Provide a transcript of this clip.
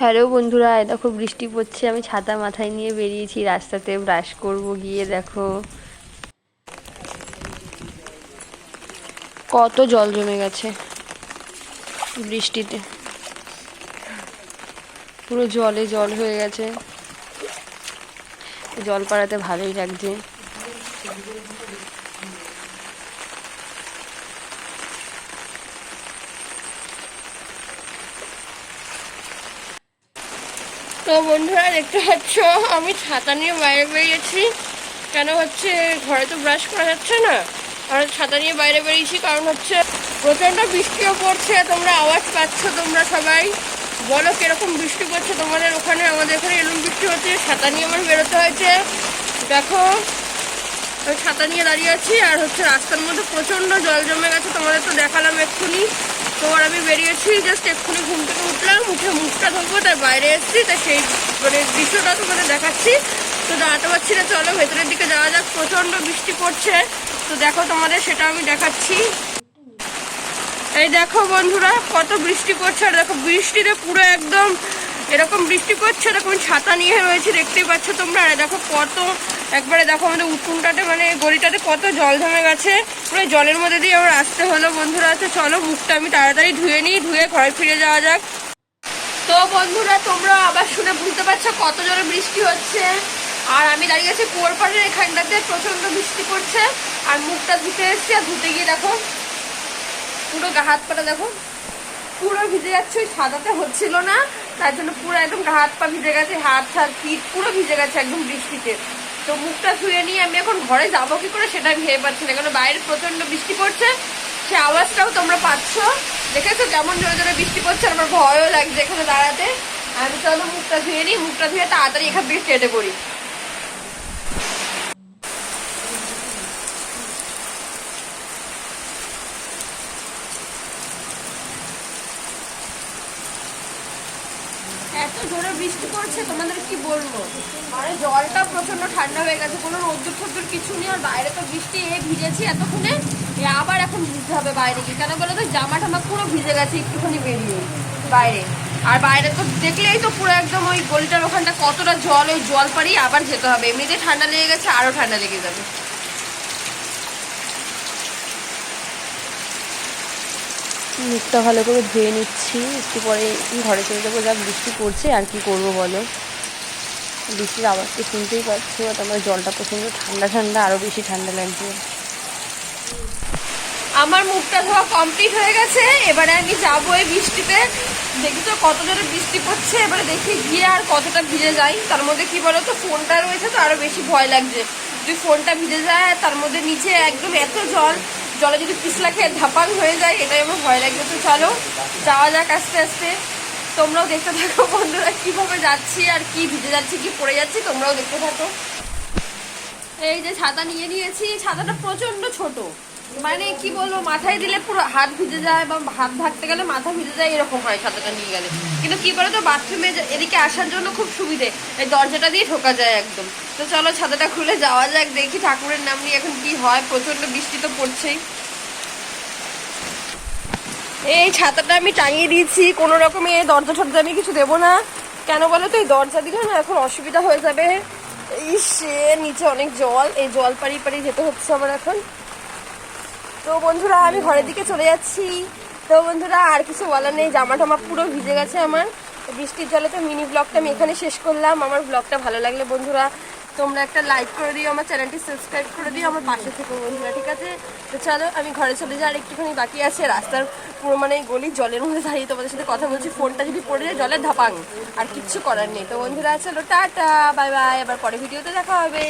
Hello বন্ধুরা দেখো বৃষ্টি পড়ছে, আমি ছাতা মাথায় নিয়ে বেরিয়েছি, রাস্তাতে ব্রাশ করব গিয়ে দেখো। কত জল জমে গেছে বৃষ্টিতে। পুরো জলে জল হয়ে গেছে। জল পাড়াতে ভালোই লাগছে। তো বন্ধুরা দেখতে পাচ্ছ, আমি ছাতা নিয়ে বাইরে বেরিয়েছি। কেন হচ্ছে ঘরে তো ব্রাশ করা যাচ্ছে না? আর ছাতা নিয়ে বাইরে বেরিয়েছি কারণ হচ্ছে প্রচণ্ড বৃষ্টিও পড়ছে, তোমরা আওয়াজ পাচ্ছ তোমরা সবাই। বলো কীরকম বৃষ্টি পড়ছে তোমাদের ওখানে? আমাদের এখানে এরকম বৃষ্টি হচ্ছে, ছাতা নিয়ে আমার বেরোতে হয়েছে। দেখো ছাতা নিয়ে দাঁড়িয়ে আছি, আর হচ্ছে রাস্তার মধ্যে প্রচণ্ড জল জমে গেছে, তোমাদের তো দেখালাম এক্ষুনি। তোমার বেরিয়েছি জাস্ট এক্ষুনি ঘুম থেকে উঠলাম মুখে মুখটা ধরবো তার বাইরে এসেছি তাই সেই মানে দৃশ্যটা তোমাদের দেখাচ্ছি। তো দাঁড়াতে পারছি না, চলো ভেতরের দিকে যাওয়া যাক, প্রচণ্ড বৃষ্টি পড়ছে। তো দেখো তোমাদের, সেটা আমি দেখাচ্ছি। এই দেখো বন্ধুরা, কত বৃষ্টি পড়ছে, আর দেখো বৃষ্টিতে পুরো একদম এরকম বৃষ্টি পড়ছে এরকম ছাতা নিয়ে রয়েছে, দেখতেই পাচ্ছ তোমরা। আর দেখো কত, একবারে দেখো আমাদের উঠুনটাতে মানে গড়িটাতে কত জল জমে গেছে। পুরো জলের মধ্যে দিয়ে আমার আসতে হলো বন্ধুরা। তো চলো মুখটা আমি তাড়াতাড়ি ধুয়ে নিই, ধুয়ে ঘরে ফিরে যাওয়া যাক। তো বন্ধুরা, তোমরা আবার শুনে বুঝতে পারছ কত জোরে বৃষ্টি হচ্ছে। আর আমি দাঁড়িয়ে আছি কুয়োর পাড়ের এখানটাতে প্রচণ্ড বৃষ্টি পড়ছে। আর মুখটা ধুতে এসছি, আর ধুতে গিয়ে দেখো, পুরো গা হাত পাটা দেখো। পুরো ভিজে যাচ্ছে সাদাতে হচ্ছিল না। তার জন্য পুরো একদম হাত পা ভিজে গেছে, হাত হাত পিঠ পুরো ভিজে গেছে একদম বৃষ্টিতে। তো মুখটা ধুয়ে নিয়ে আমি এখন ঘরে যাব কি করে সেটা আমি ভেবে পাচ্ছি না কারণ বাইরে প্রচণ্ড বৃষ্টি পড়ছে। সে আওয়াজটাও তোমরা পাচ্ছ। দেখেছ কেমন জোরে জোরে বৃষ্টি পড়ছে আমার ভয়ও লাগছে এখানে দাঁড়াতে। আমি চলো মুখটা ধুয়ে নিই, মুখটা ধুয়ে তাড়াতাড়ি এখান থেকে কেটে পড়ি। এত জোরে বৃষ্টি পড়ছে, তোমাদের কি বলব? মানে জলটা প্রচণ্ড ঠান্ডা হয়ে গেছে, কোনো রোদ্দুর ফোদ্দুর কিছু নেই, আর বাইরে তো বৃষ্টি এ ভিজেছি এতক্ষণে আবার এখন ভিজতে হবে বাইরে গিয়ে। কেন বলো তো জামা টামা পুরো ভিজে গেছে, একটুখানি বেরিয়ে, বাইরে। আর বাইরে তো দেখলেই তো পুরো একদম ওই গলিটার ওখানটা কতটা জল, ওই জল পাড়ি আবার যেতে হবে। এমনিতে ঠান্ডা লেগে গেছে, আরও ঠান্ডা লেগে যাবে। মুখটা ভালো করে ধুয়ে নিচ্ছি। একটু পরে ঘরে চলে যাব, যা বৃষ্টি পড়ছে, আর কি করব বলো? বৃষ্টির আওয়াজটা শুনতেই পাচ্ছো, আর আমার জলটা প্রচণ্ড ঠান্ডা ঠান্ডা আরও বেশি ঠান্ডা লাগছে। আমার মুখটা ধোয়া কমপ্লিট হয়ে গেছে, এবারে আমি যাব এই বৃষ্টিতে। দেখি তো কত জোরে বৃষ্টি পড়ছে, এবারে দেখি গিয়ে আর কতটা ভিজে যাই তার মধ্যে কি বলো তো ফোনটা রয়েছে তো আরও বেশি ভয় লাগছে। যদি ফোনটা ভিজে যায়, তার মধ্যে নিচে একদম এত জল জলে যদি পিছলা খেয়ে ধাপাং হয়ে যায়, এটাই আমার ভয় লাগবে। তো চলো, যাওয়া যাক আস্তে আস্তে। তোমরাও দেখতে থাকো বন্ধুরা, কীভাবে যাচ্ছি আর কি ভিজে যাচ্ছি, কি পড়ে যাচ্ছি, তোমরাও দেখতে থাকো। এই যে ছাতা নিয়ে নিয়েছি, ছাতাটা প্রচণ্ড ছোট। মানে কি বলব, মাথায় দিলে পুরো হাত ভিজে যায় বা হাত ঢাকতে গেলে মাথা ভিজে যায়, এরকম হয় ছাতাটা নিয়ে গেলে। কিন্তু কি বলো তো বাথরুমে এদিকে আসার জন্য খুব সুবিধে, এই দরজাটা দিয়ে ঢোকা যায় একদম। তো চলো ছাতাটা খুলে যাওয়া যাক, দেখি ঠাকুরের নাম নিয়ে এখন কি হয় প্রচণ্ড বৃষ্টি তো পড়ছেই। এই ছাতাটা আমি টাঙিয়ে দিয়েছি, কোনো রকমে দরজা টরজা আমি কিছু দেবো না। কেন বলো তো, এই দরজা দিলে না এখন অসুবিধা হয়ে যাবে। এই সে নিচে অনেক জল, এই জল পাড়ি পাড়ি যেতে হচ্ছে আমার এখন। তো বন্ধুরা, আমি ঘরের দিকে চলে যাচ্ছি। তো বন্ধুরা, আর কিছু বলার নেই জামা টামা পুরো ভিজে গেছে আমার। বৃষ্টির জলে তো মিনি ব্লগটা আমি এখানে শেষ করলাম। আমার ব্লগটা ভালো লাগলে বন্ধুরা, তোমরা একটা লাইক করে দিও, আমার চ্যানেলটি সাবস্ক্রাইব করে দিও, আমার পাশে থেকে বন্ধুরা, ঠিক আছে? তো চলো, আমি ঘরে চলে যাই আর একটুখানি বাকি আছে। রাস্তার পুরো মানে গলি, জলের মধ্যে দাঁড়িয়ে তোমাদের সাথে কথা বলছি। ফোনটা যদি পড়ে যায় জলের ধাপাং আর কিচ্ছু করার নেই। তো বন্ধুরা, চলো, টাটা বাই বাই আবার পরে ভিডিওতে দেখা হবে।